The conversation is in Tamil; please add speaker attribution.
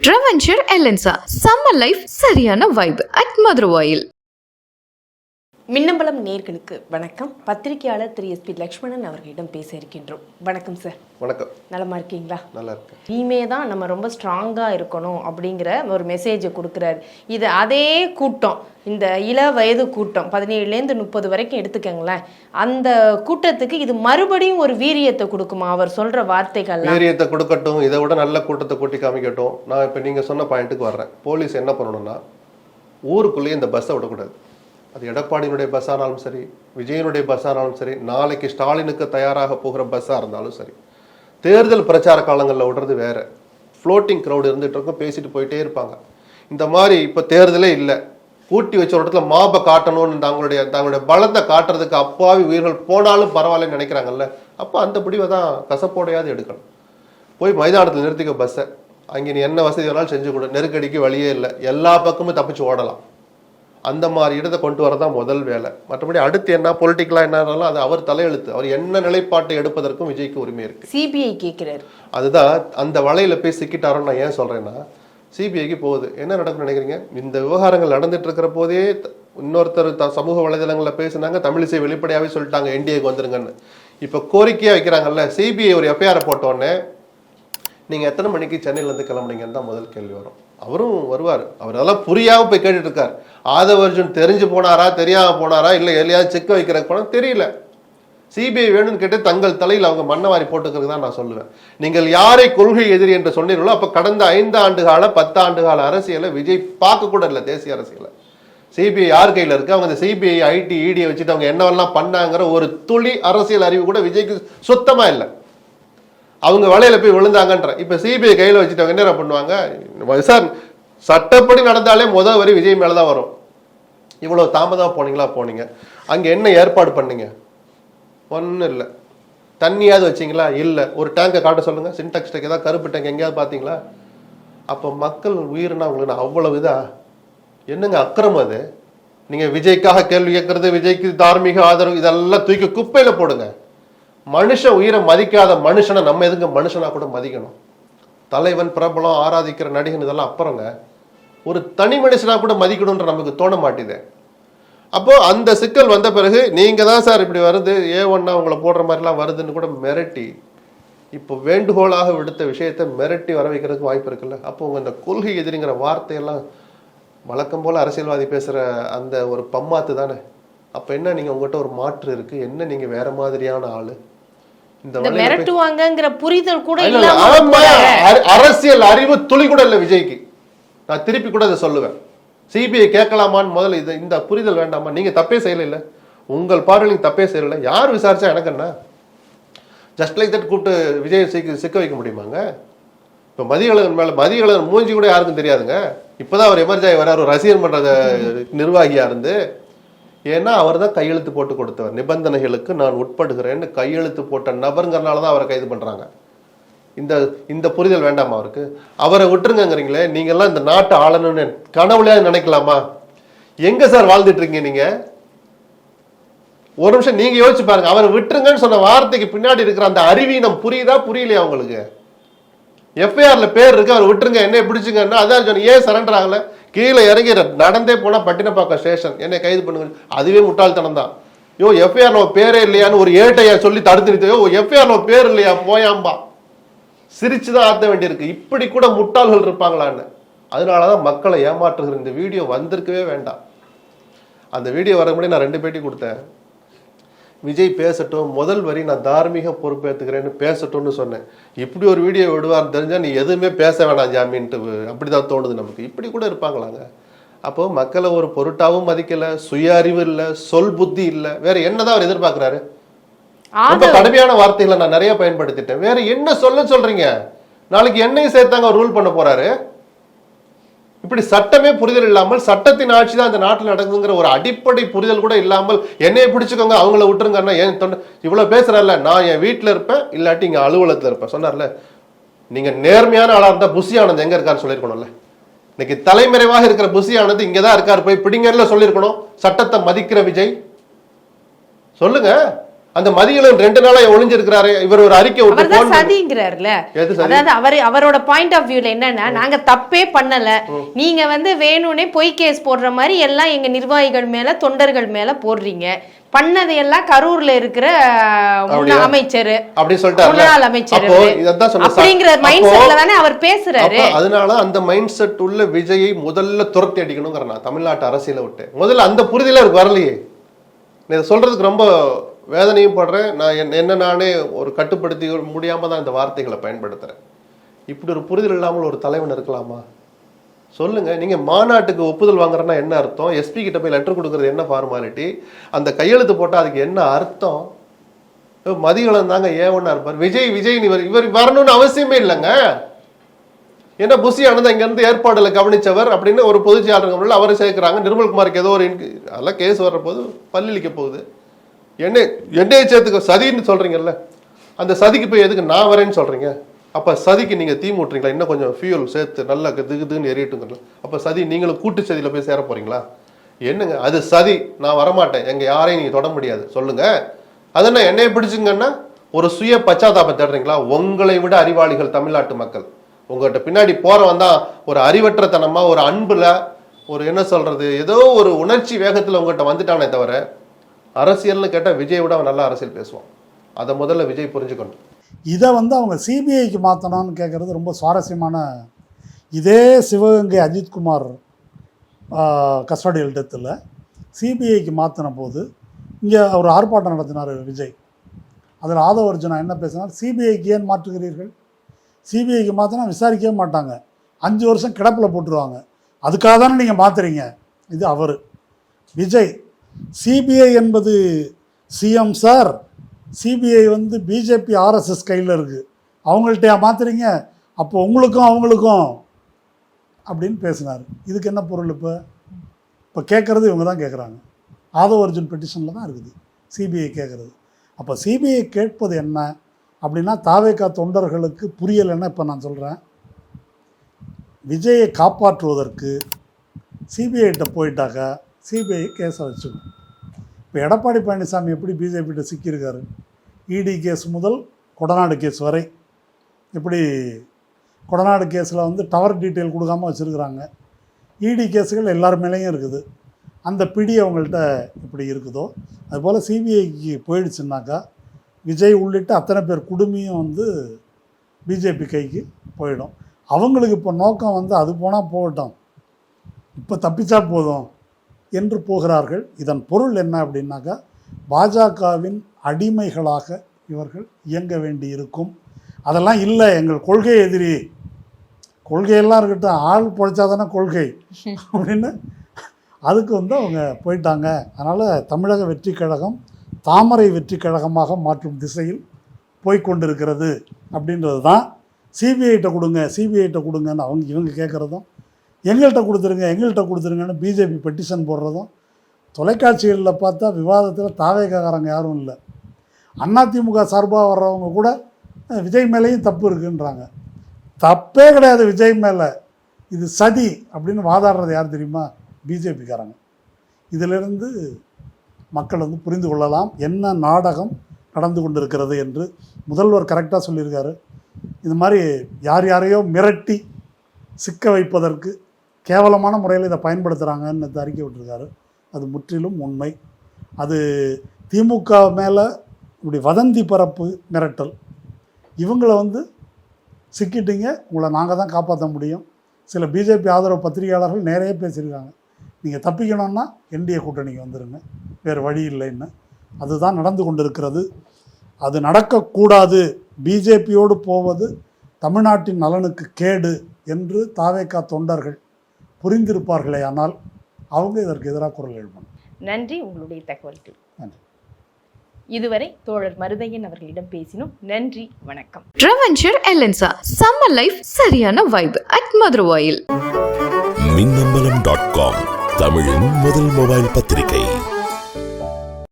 Speaker 1: ரெவென்ச்சர் எலென்சா சம்மர் லைஃப் சரியான வைப் அட் மதுரவாயில்
Speaker 2: மின்னம்பலம் நேர்களுக்கு வணக்கம். பத்திரிகையாளர் திரு எஸ்பி லக்ஷ்மணன் அவர்களிடம் பேச இருக்கின்றோம். வணக்கம் சார்.
Speaker 3: வணக்கம்.
Speaker 2: நலமா இருக்கீங்களா?
Speaker 3: நல்லா இருக்கேன்.
Speaker 2: இனிமே தான் நம்ம ரொம்ப ஸ்ட்ராங்காக இருக்கணும் அப்படிங்கிற ஒரு மெசேஜை கொடுக்குறாரு. இது அதே கூட்டம். இந்த இள வயது கூட்டம் பதினேழுலேருந்து முப்பது வரைக்கும் எடுத்துக்கங்களேன். அந்த கூட்டத்துக்கு இது மறுபடியும் ஒரு வீரியத்தை கொடுக்குமா? அவர் சொல்ற வார்த்தைகள்
Speaker 3: வீரியத்தை கொடுக்கட்டும் இதை விட நல்ல கூட்டத்தை கூட்டி காமிக்கட்டும். நான் இப்போ நீங்கள் சொன்ன பாயிண்ட்டுக்கு வர்றேன். போலீஸ் என்ன பண்ணணும்னா ஊருக்குள்ளேயே இந்த பஸ்ஸை விடக்கூடாது. அது எடப்பாடியினுடைய பஸ் ஆனாலும் சரி விஜயனுடைய பஸ் ஆனாலும் சரி நாளைக்கு ஸ்டாலினுக்கு தயாராக போகிற பஸ்ஸாக இருந்தாலும் சரி தேர்தல் பிரச்சார காலங்களில் விடுறது வேற. ஃப்ளோட்டிங் க்ரௌடு இருந்துகிட்டு இருக்கும் பேசிட்டு போயிட்டே இருப்பாங்க. இந்த மாதிரி இப்போ தேர்தலே இல்லை. கூட்டி வச்ச ஒரு இடத்துல மாபை காட்டணும்னு தங்களுடைய தங்களுடைய பலத்தை காட்டுறதுக்கு அப்பாவி உயிர்கள் போனாலும் பரவாயில்லன்னு நினைக்கிறாங்கல்ல. அப்போ அந்த முடிவை தான் கசப்போடையாவது எடுக்கணும். போய் மைதானத்தில் நிறுத்திக்க பஸ்ஸை அங்கே நீ என்ன வசதி வேணாலும் செஞ்சு கொடு. நெருக்கடிக்கு வழியே இல்லை. எல்லா பக்கமும் தப்பிச்சு ஓடலாம். அந்த மாதிரி இடத்தை கொண்டு வரதான் முதல் வேலை. மற்றபடி அடுத்து என்ன பொலிட்டிக்கலாக என்னன்னாலும் அது அவர் தலையெழுத்து. அவர் என்ன நிலைப்பாட்டை எடுப்பதற்கும் விஜய்க்கு உரிமை இருக்கு.
Speaker 2: சிபிஐ கேட்கிறாரு.
Speaker 3: அதுதான் அந்த வலையில போய் சிக்கிட்டாரோன்னு நான் ஏன் சொல்றேன்னா சிபிஐக்கு போகுது. என்ன நடக்கும்னு நினைக்கிறீங்க? இந்த விவகாரங்கள் நடந்துட்டு இருக்கிற போதே இன்னொருத்தர் த- சமூக வலைதளங்களில் பேசுனாங்க தமிழிசை வெளிப்படையாகவே சொல்லிட்டாங்க என்டிஏக்கு வந்துருங்கன்னு. இப்போ கோரிக்கையாக வைக்கிறாங்கல்ல சிபிஐ ஒரு எஃப்ஐஆர் போட்டோன்னே நீங்கள் எத்தனை மணிக்கு சென்னையிலேருந்து கிளம்புனீங்கன்னு தான் முதல் கேள்வி வரும். அவரும் வருவார். அவர் அதெல்லாம் புரியாமல் போய் கேட்டுட்டு இருக்கார் ஆதவ அர்ஜுன் தெரிஞ்சு போனாரா தெரியாமல் போனாரா இல்லை எல்லையாவது செக் வைக்கிறதுக்கு போனால் தெரியல. சிபிஐ வேணும்னு கேட்டு தங்கள் தலையில் அவங்க மண்ணவாரி போட்டுக்கிறது தான் நான் சொல்லுவேன். நீங்கள் யாரை கொள்கை எதிரி என்று சொன்னீர்களோ அப்போ கடந்த ஐந்து ஆண்டு கால பத்து ஆண்டு கால அரசியலை விஜய் பார்க்க கூட இல்லை தேசிய அரசியலை. சிபிஐ யார் கையில் இருக்கு? அவங்க இந்த சிபிஐ ஐடி இடியை வச்சுட்டு அவங்க என்னவெல்லாம் பண்ணாங்கிற ஒரு துளி அரசியல் அறிவு கூட விஜய்க்கு சுத்தமாக இல்லை. அவங்க வலையில போய் விழுந்தாங்கன்ற. இப்போ சிபிஐ கையில் வச்சுட்டு அவங்க என்ன பண்ணுவாங்க? சார் சட்டப்படி நடந்தாலே முதல் வரி விஜய் மேலே தான் வரும். இவ்வளோ தாமதமாக போனீங்களா? போனீங்க. அங்கே என்ன ஏற்பாடு பண்ணீங்க? ஒன்றும் இல்லை. தண்ணியாவது வச்சீங்களா? இல்லை. ஒரு டேங்கை காட்ட சொல்லுங்கள் சின்டாக்ஸ் டேங்க் ஏதாவது கருப்பு டேங்க் எங்கேயாவது பார்த்தீங்களா? அப்போ மக்கள் உயிர்னா உங்களுக்கு நான் அவ்வளவு இதா? என்னங்க அக்கிரமம் அது? நீங்கள் விஜய்க்காக கேள்வி கேட்கறது விஜய்க்கு தார்மீக ஆதரவு இதெல்லாம் தூக்கி குப்பையில் போடுங்க. மனுஷன் உயிரை மதிக்காத மனுஷனை நம்ம எதுங்க மனுஷனா கூட மதிக்கணும்? தலைவன் பிரபலம் ஆராதிக்கிற நடிகன் இதெல்லாம் அப்புறங்க. ஒரு தனி மனுஷனா கூட மதிக்கணுன்ற நமக்கு தோண மாட்டேது. அப்போ அந்த சிக்கல் வந்த பிறகு நீங்க தான் சார் இப்படி வருது ஏ ஒன்னா உங்களை போடுற மாதிரிலாம் வருதுன்னு கூட மிரட்டி இப்போ வேண்டுகோளாக விடுத்த விஷயத்தை மிரட்டி வர வைக்கிறதுக்கு வாய்ப்பு இருக்குல்ல? அப்போ உங்க இந்த கொள்கை எதிரிங்கிற வார்த்தையெல்லாம் வழக்கம் போல அரசியல்வாதி பேசுற அந்த ஒரு பம்மாத்து தானே? அப்ப என்ன நீங்க உங்ககிட்ட ஒரு மாற்று இருக்கு? என்ன நீங்க வேற மாதிரியான ஆளு? இந்த
Speaker 2: மிரட்டுவாங்கங்கிற புரிதல் கூட
Speaker 3: அரசியல் அறிவு துளி கூட இல்ல விஜய்க்கு. நான் திருப்பி கூட இதை சொல்லுவேன். சிபிஐ கேட்கலாமான்னு முதல்ல இது இந்த புரிதல் வேண்டாமா? நீங்க தப்பே செய்யல உங்கள் பாடல் நீங்க தப்பே செய்யல யார் விசாரிச்சா எனக்கு என்ன? ஜஸ்ட் லைக் தட் கூப்பிட்டு விஜய் சிக்க சிக்க வைக்க முடியுமாங்க? இப்போ மதியழகன் மேலே மதியழகன் மூஞ்சி கூட யாருக்கும் தெரியாதுங்க. இப்போ தான் அவர் எமர்ஜாய் வராரு. ஒரு ரசிகர் பண்ணுற நிர்வாகியாக இருந்து. ஏன்னா அவர் தான் கையெழுத்து போட்டு கொடுத்தவர். நிபந்தனைகளுக்கு நான் உட்படுகிறேன்னு கையெழுத்து போட்ட நபருங்கிறனால தான் அவரை கைது பண்ணுறாங்க இந்த இந்த புரிதல் வேண்டாமா அவருக்கு? அவரை விட்டுருங்கங்கிறீங்களே நீங்கள்லாம் இந்த நாட்டை ஆளணும்னு கனவுலையா நினைக்கலாமா? எங்கே சார் வாழ்ந்துட்டு இருக்கீங்க நீங்கள் ஒரு நிமிஷம் நீங்கள் யோசிச்சு பாருங்க. அவரை விட்டுருங்கன்னு சொன்ன வார்த்தைக்கு பின்னாடி இருக்கிற அந்த அறிவீனம் புரியுதா புரியலையா உங்களுக்கு எஃப்ஐஆரில் பேர் இருக்கு அவர் விட்டுருங்க. என்னை பிடிச்சிங்கன்னா அதான் சொன்னேன் ஏன் சரண்டர் ஆகலை? கீழே இறங்கி நடந்தே போனால் பட்டினப்பாக்கம் ஸ்டேஷன் என்னை கைது பண்ணுங்க. அதுவே முட்டாள்தனம் தான் யோ எஃப்ஐஆர் நம்ம பேரே இல்லையான்னு ஒரு ஏட்டையா சொல்லி தடுத்து நிறுத்தோ? எஃப்ஐஆர் நம்ம பேர் இல்லையா? போயாம்பா. சிரிச்சு தான் ஆத்த வேண்டியிருக்கு. இப்படி கூட முட்டாள்கள் இருப்பாங்களான்னு. அதனாலதான் மக்களை ஏமாற்றுகிற இந்த வீடியோ வந்திருக்கவே வேண்டாம். அந்த வீடியோ வர முடியும் நான் ரெண்டு பேட்டி கொடுத்தேன். விஜய் பேசட்டும் முதல் வரி நான் தார்மீக பொறுப்பேற்றுக்கிறேன்னு பேசட்டும்னு சொன்னேன். இப்படி ஒரு வீடியோ விடுவார்னு தெரிஞ்சால் நீ எதுவுமே பேச வேணாம் ஜாமீன்ட்டு அப்படிதான் தோணுது நமக்கு. இப்படி கூட இருப்பாங்களாங்க. அப்போ மக்களை ஒரு பொருட்டாவும் மதிக்கலை சுய அறிவு இல்லை சொல் புத்தி இல்லை வேற என்னதான் அவர் எதிர்பார்க்குறாரு? ரொம்ப கடுமையான வார்த்தைகளை நான் நிறைய பயன்படுத்திட்டேன். வேற என்ன சொல்ல சொல்றீங்க? நாளைக்கு என்னையும் சேர்த்தாங்க ரூல் பண்ண போறாரு. இப்படி சட்டமே புரிதல் இல்லாமல் சட்டத்தின் ஆட்சி தான் அந்த நாட்டில் நடக்குதுங்கிற ஒரு அடிப்படை புரிதல் கூட இல்லாமல் என்னைய பிடிச்சுக்கோங்க அவங்கள விட்டுருங்கன்னா ஏன் தொண்டை இவ்வளவு பேசுறல்ல நான் என் வீட்டுல இருப்பேன் இல்லாட்டி இங்க அலுவலகத்துல இருப்பேன். சொன்னார்ல நீங்க நேர்மையான ஆளா இருந்தா புசி ஆனந்த் எங்க இருக்காருன்னு சொல்லியிருக்கணும்ல. இன்னைக்கு தலைமறைவாக இருக்கிற புசி ஆனந்த் இங்க தான் இருக்காரு போய் பிடிங்கல சொல்லியிருக்கணும். சட்டத்தை மதிக்கிற விஜய். சொல்லுங்க. அந்த மதியலன் ரெண்டு நாளா ஒளிஞ்சிருக்கிறாரு இவர் ஒரு அறிக்கை விட்டு
Speaker 2: சதிங்கிறாருல? அதாவது அவர் அவரோட பாயிண்ட் ஆஃப் வியூல என்னன்னா நாங்க தப்பே பண்ணல. நீங்க வந்து வேணும்னே பொய் கேஸ் போடுற மாதிரி எல்லாம் எங்க நிர்வாகிகள் மேல தொண்டர்கள் மேல போடுறீங்க. பண்ணதையெல்லாம் கரூர்ல இருக்கிற? அமைச்சர்.
Speaker 3: அப்படி சொல்லிட்டாருல.
Speaker 2: முன்னாள் அமைச்சர். அப்படிங்கிற மைண்ட் செட்ல தானே அவர் பேசுறாரு.
Speaker 3: அதனால அந்த மைண்ட் செட் உள்ள விஜயை முதல்ல துரத்தி அடிக்கணுங்கிற நான் தமிழ்நாட்டு அரசியலை விட்டு. முதல்ல அந்த புரிதல அவருக்கு வரலையே. சொல்றதுக்கு ரொம்ப வேதனையும் படுறேன். நான் என்ன- என்ன நானே ஒரு கட்டுப்படுத்தி முடியாமல் தான் இந்த வார்த்தைகளை பயன்படுத்துகிறேன் இப்படி ஒரு புரிதல் இல்லாமல் ஒரு தலைவன் இருக்கலாமா? சொல்லுங்க. நீங்க மாநாட்டுக்கு ஒப்புதல் வாங்குறேன்னா என்ன அர்த்தம்? எஸ்பி கிட்ட போய் லெட்டர் கொடுக்கறது என்ன ஃபார்மாலிட்டி அந்த கையெழுத்து போட்டால் அதுக்கு என்ன அர்த்தம்? மதிகளம் தாங்க ஏவனா இருப்பார். விஜய் விஜய் இவர் இவர் வரணும்னு அவசியமே இல்லைங்க. ஏன்னா புசி ஆனந்த் இங்கேருந்து ஏற்பாடுல கவனிச்சவர் அப்படின்னு ஒரு பொதுச்செயலாளர் அவரை சேர்க்குறாங்க. நிர்மல்குமாருக்கு ஏதோ ஒரு அதெல்லாம் கேஸ் வர்ற போது பல்லிழிக்க போகுது. எண்ணெய் என்னையை சேர்த்துக்க சதின்னு சொல்கிறீங்கல்ல அந்த சதிக்கு போய் எதுக்கு நான் வரேன்னு சொல்கிறீங்க அப்போ சதிக்கு நீங்கள் தீ மூட்டுறீங்களா? இன்னும் கொஞ்சம் ஃபியூல் சேர்த்து நல்லா திகுதுன்னு எரியட்டுங்களா அப்போ சதி நீங்களும் கூட்டு சதியில் போய் சேர போகிறீங்களா என்னங்க அது சதி. நான் வரமாட்டேன். எங்கள் யாரையும் நீங்கள் தொட முடியாது. சொல்லுங்கள் அதென்ன என்னைய பிடிச்சுங்கன்னா ஒரு சுய பச்சாதாபம் தேடுறீங்களா? உங்களை விட அறிவாளிகள் தமிழ்நாட்டு மக்கள். உங்கள்கிட்ட பின்னாடி போகிறவன் தான் ஒரு அறிவற்றத்தனமாக ஒரு அன்பில் ஒரு என்ன சொல்கிறது ஏதோ ஒரு உணர்ச்சி வேகத்தில் உங்கள்கிட்ட வந்துட்டானே தவிர அரசியல்னு கேட்டால் விஜய் விட அவன் நல்லா அரசியல் பேசுவான். அதை முதல்ல விஜய் புரிஞ்சுக்கணும்.
Speaker 4: இதை வந்து அவங்க சிபிஐக்கு மாற்றணும்னு கேட்குறது ரொம்ப சுவாரஸ்யமான இதே சிவகங்கை அஜித்குமார் கஸ்டடியல் டெத்தில் சிபிஐக்கு மாற்றின போது இங்கே ஒரு ஆர்ப்பாட்டம் நடத்தினார் விஜய். அதில் ஆதவ அர்ஜுனா என்ன பேசினார்? சிபிஐக்கு ஏன் மாற்றுகிறீர்கள்? சிபிஐக்கு மாற்றினா விசாரிக்கவே மாட்டாங்க. அஞ்சு வருஷம் கிடப்பில் போட்டுருவாங்க. அதுக்காக தானே நீங்கள் மாற்றுறீங்க இது அவர். விஜய் சிபிஐ என்பது சிஎம் சார். சிபிஐ வந்து பிஜேபி ஆர்எஸ்எஸ் கையில் இருக்குது அவங்கள்ட்ட மாற்றுறீங்க அப்போ உங்களுக்கும் அவங்களுக்கும் அப்படின்னு பேசினார். இதுக்கு என்ன பொருள் இப்போ? இப்போ கேட்குறது இவங்க தான் கேட்குறாங்க ஆதவ அர்ஜுன் பெட்டிஷனில் தான் இருக்குது. சிபிஐ கேட்குறது அப்போ சிபிஐ கேட்பது என்ன? அப்படின்னா தாவேக்கா தொண்டர்களுக்கு புரியலைன்னா இப்போ நான் சொல்கிறேன் விஜயை காப்பாற்றுவதற்கு சிபிஐட்ட போயிட்டாக்கா சிபிஐ கேஸை வச்சுக்கணும். இப்போ எடப்பாடி பழனிசாமி எப்படி பிஜேபிகிட்ட சிக்கியிருக்காரு? இடி கேஸ் முதல் கொடநாடு கேஸ் வரை. எப்படி கொடநாடு கேஸில் வந்து டவர் டீட்டெயில் கொடுக்காம வச்சுருக்குறாங்க. இடி கேஸுகள் எல்லார் மேலேயும் இருக்குது. அந்த பிடி அவங்கள்ட்ட இப்படி இருக்குதோ அதுபோல் சிபிஐக்கு போயிடுச்சுன்னாக்கா விஜய் உள்ளிட்ட அத்தனை பேர் குடுமியும் வந்து பிஜேபி கைக்கு போயிடும். அவங்களுக்கு இப்போ நோக்கம் வந்து அது போனால் போகட்டும். இப்போ தப்பிச்சா போதும். என்று போகிறார்கள். இதன் பொருள் என்ன அப்படின்னாக்கா பாஜகவின் அடிமைகளாக இவர்கள் இயங்க வேண்டி இருக்கும் அதெல்லாம் இல்லை எங்கள் கொள்கை எதிரி. கொள்கையெல்லாம் இருக்கட்டும் ஆள் பொழைச்சா தானே கொள்கை அப்படின்னு அதுக்கு வந்து அவங்க போயிட்டாங்க. அதனால் தமிழக வெற்றி கழகம் தாமரை வெற்றி கழகமாக மாற்றும் திசையில் போய்கொண்டிருக்கிறது அப்படின்றது தான் சிபிஐட்ட கொடுங்க சிபிஐட்ட கொடுங்கன்னு அவங்க இவங்க கேட்குறதும் எங்கள்கிட்ட கொடுத்துருங்க எங்கள்கிட்ட கொடுத்துருங்கன்னு பிஜேபி பெட்டிஷன் போடுறதும் தொலைக்காட்சிகளில் பார்த்தா விவாதத்தில் தாவேக்காரங்க யாரும் இல்லை. அதிமுக சார்பாக வர்றவங்க கூட விஜய் மேலேயும் தப்பு இருக்குன்றாங்க. தப்பே கிடையாது விஜய் மேலே. இது சதி அப்படின்னு வாதாடுறது யார் தெரியுமா? பிஜேபிக்காரங்க இதிலிருந்து மக்கள் வந்து புரிந்து கொள்ளலாம் என்ன நாடகம் நடந்து கொண்டிருக்கிறது என்று முதல்வர் கரெக்டாக சொல்லியிருக்காரு. இது மாதிரி யார் யாரையோ மிரட்டி சிக்க வைப்பதற்கு கேவலமான முறையில் இதை பயன்படுத்துகிறாங்கன்னு அறிக்கை விட்டுருக்காரு. அது முற்றிலும் உண்மை. அது திமுக மேலே இப்படி வதந்தி பரப்பு மிரட்டல். இவங்களை வந்து சிக்கிட்டீங்க உங்களை நாங்கள் தான் காப்பாற்ற முடியும். சில பிஜேபி ஆதரவு பத்திரிகையாளர்கள் நிறைய பேசியிருக்காங்க. நீங்கள் தப்பிக்கணும்னா என்டிஏ கூட்டணிக்கு வந்துடுங்க வேறு வழி இல்லைன்னு. அதுதான் நடந்து கொண்டிருக்கிறது. அது நடக்கக்கூடாது. பிஜேபியோடு போவது தமிழ்நாட்டின் நலனுக்கு கேடு என்று தாவேக்கா தொண்டர்கள் புரிந்திருப்பார்களே ஆனால் அவங்க இதற்கு எதிராக குரல் எழுப்பணும்.
Speaker 2: நன்றி உங்களுடைய தகவல்கள்.
Speaker 4: நன்றி.
Speaker 2: இதுவரை தோழர் மருதையன் அவர்களிடம் பேசினோம். நன்றி வணக்கம்.
Speaker 1: ட்ரெவென்ச்சர் எலன்சா சம்மர் லைஃப் சரியான vibe at Maduravoyal
Speaker 5: Minnambalam dot com தமிழின் முதல் மொபைல் பத்திரிகை.